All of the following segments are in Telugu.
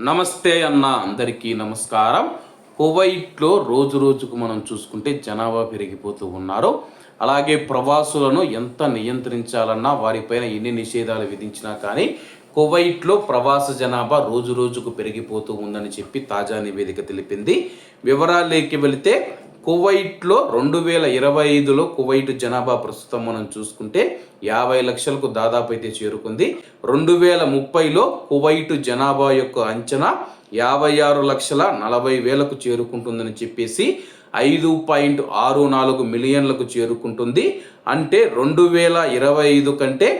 నమస్తే అన్న అందరికీ నమస్కారం. కువైట్లో రోజు రోజుకు మనం చూసుకుంటే జనాభా పెరిగిపోతూ ఉన్నారు. అలాగే ప్రవాసులను ఎంత నియంత్రించాలన్నా వారిపైన ఎన్ని నిషేధాలు విధించినా కానీ కువైట్లో ప్రవాస జనాభా రోజు రోజుకు పెరిగిపోతూ ఉందని చెప్పి తాజా నివేదిక తెలిపింది. వివరాలేకి వెళితే కువైట్లో రెండు వేల ఇరవై ఐదులో కువైట్ జనాభా ప్రస్తుతం మనం చూసుకుంటే యాభై లక్షలకు దాదాపు అయితే చేరుకుంది. రెండు వేల ముప్పైలో కువైట్ జనాభా యొక్క అంచనా యాభై ఆరు లక్షల నలభై వేలకు చేరుకుంటుందని చెప్పేసి ఐదు పాయింట్ ఆరు నాలుగు మిలియన్లకు చేరుకుంటుంది. అంటే రెండు వేల ఇరవై ఐదు కంటే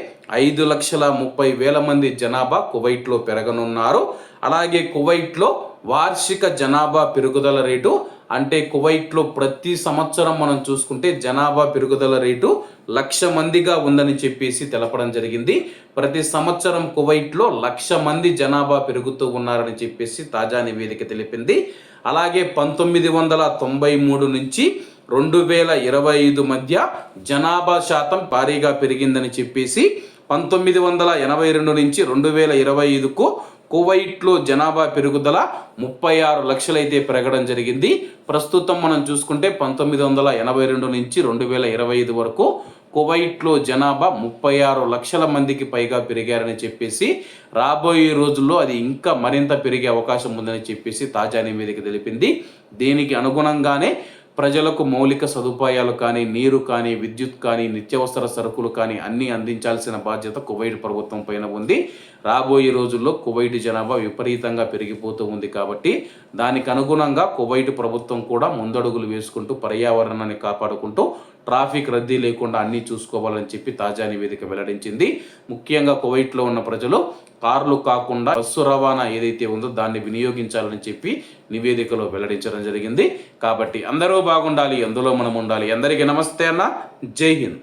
ఐదు లక్షల ముప్పై వేల మంది జనాభా కువైట్లో పెరగనున్నారు. అలాగే కువైట్లో వార్షిక జనాభా పెరుగుదల రేటు అంటే కువైట్లో ప్రతి సంవత్సరం మనం చూసుకుంటే జనాభా పెరుగుదల రేటు లక్ష మందిగా ఉందని చెప్పేసి తెలపడం జరిగింది. ప్రతి సంవత్సరం కువైట్లో లక్ష మంది జనాభా పెరుగుతూ ఉన్నారని చెప్పేసి తాజా నివేదిక తెలిపింది. అలాగే పంతొమ్మిది వందల తొంభై మూడు నుంచి రెండు వేల ఇరవై ఐదు మధ్య జనాభా శాతం భారీగా పెరిగిందని చెప్పేసి పంతొమ్మిది వందల ఎనభై రెండు నుంచి రెండు వేల ఇరవై ఐదుకు కువైట్లో జనాభా పెరుగుదల ముప్పై ఆరు లక్షలైతే పెరగడం జరిగింది. ప్రస్తుతం మనం చూసుకుంటే పంతొమ్మిది వందల ఎనభై రెండు నుంచి రెండు వేల ఇరవై ఐదు వరకు కువైట్లో జనాభా ముప్పై ఆరు లక్షల మందికి పైగా పెరిగారని చెప్పేసి రాబోయే రోజుల్లో అది ఇంకా మరింత పెరిగే అవకాశం ఉందని చెప్పేసి తాజా నివేదిక తెలిపింది. దీనికి అనుగుణంగానే ప్రజలకు మౌలిక సదుపాయాలు కానీ నీరు కానీ విద్యుత్ కానీ నిత్యావసర సరుకులు కానీ అన్నీ అందించాల్సిన బాధ్యత కువైట్ ప్రభుత్వం పైన ఉంది. రాబోయే రోజుల్లో కువైట్ జనాభా విపరీతంగా పెరిగిపోతూ ఉంది కాబట్టి దానికి అనుగుణంగా కువైట్ ప్రభుత్వం కూడా ముందడుగులు వేసుకుంటూ పర్యావరణాన్ని కాపాడుకుంటూ ట్రాఫిక్ రద్దీ లేకుండా అన్నీ చూసుకోవాలని చెప్పి తాజా నివేదిక వెల్లడించింది. ముఖ్యంగా కువైట్లో ఉన్న ప్రజలు కార్లు కాకుండా బస్సు రవాణా ఏదైతే ఉందో దాన్ని వినియోగించాలని చెప్పి నివేదికలో వెల్లడించడం జరిగింది. కాబట్టి అందరూ బాగుండాలి అందులో మనం ఉండాలి. అందరికీ నమస్తే అన్న. జై హింద్.